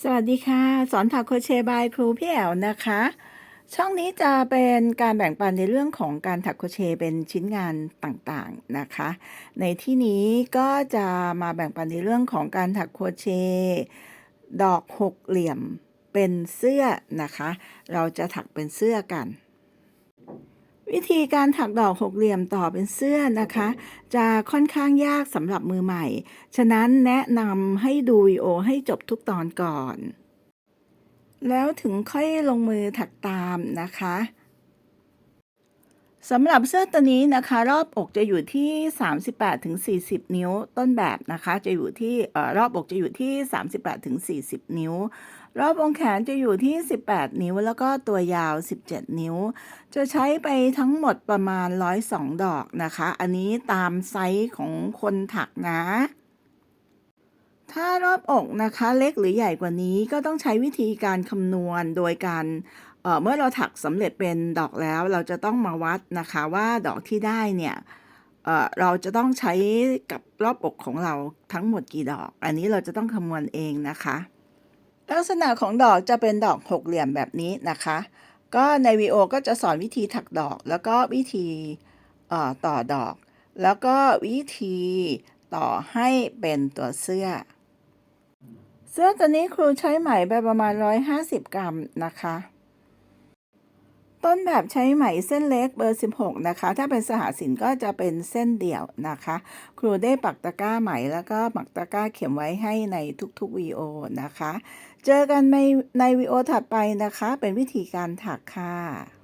สวัสดีค่ะ สอนถักโครเชต์บายครูพี่แอ๋วนะคะ ช่องนี้จะเป็นการแบ่งปันในเรื่องของการถักโครเชต์เป็นชิ้นงานต่างๆนะคะ ในที่นี้ก็จะมาแบ่งปันในเรื่องของการถักโครเชต์ดอกหกเหลี่ยมเป็นเสื้อนะคะ เราจะถักเป็นเสื้อกัน วิธีการถักดอกหกเหลี่ยมต่อเป็นเสื้อนะคะ จะค่อนข้างยากสำหรับมือใหม่ ฉะนั้นแนะนำให้ดูวิดีโอให้จบทุกตอนก่อน แล้วถึงค่อยลงมือถักตามนะคะ สำหรับเสื้อตัวนี้นะคะ รอบอกจะอยู่ที่ 38ถึง40 นิ้วต้นแบบนะคะ จะอยู่ที่อรอบอกจะอยู่ที่ 38ถึง40 นิ้ว รอบวงแขนจะอยู่ที่ 18 นิ้ว แล้วก็ตัวยาว 17 นิ้ว จะใช้ไปทั้งหมดประมาณ 102 ดอกนะคะ อันนี้ตามไซส์ของคนถักนะถ้ารอบอกนะคะเล็กหรือใหญ่กว่านี้ก็ต้องใช้วิธีการคำนวณโดยการ เเมื่อเราถักสำเร็จเป็นดอกแล้วเราจะต้องมาวัดนะคะว่าดอกที่ได้เนี่ยเเราจะต้องใช้กับรอบอกของเราทั้งหมดกี่ดอก อันนี้เราจะต้องคำนวณเองนะคะ ลักษณะของดอกจะเป็นดอกหกเหลี่ยมแบบนี้นะคะ ก็ในวีโอก็จะสอนวิธีถักดอกแล้วก็วิธีต่อดอก แล้วก็วิธีต่อให้เป็นตัวเสื้อ เสื้อตัวนี้ครูใช้ไหมไปประมาณ 150 กรัมนะคะ ต้นแบบใช้ไหมเส้นเล็กเบอร์ 16 นะคะ ถ้าเป็นสหสินก็จะเป็นเส้นเดี่ยวนะคะ ครูได้ปักตะกร้าไหมแล้วก็ปักตะกร้าเข็มไว้ให้ในทุกๆวีโอนะคะ เจอกันในในวีโอถัดไปนะคะ เป็นวิธีการถักค่ะ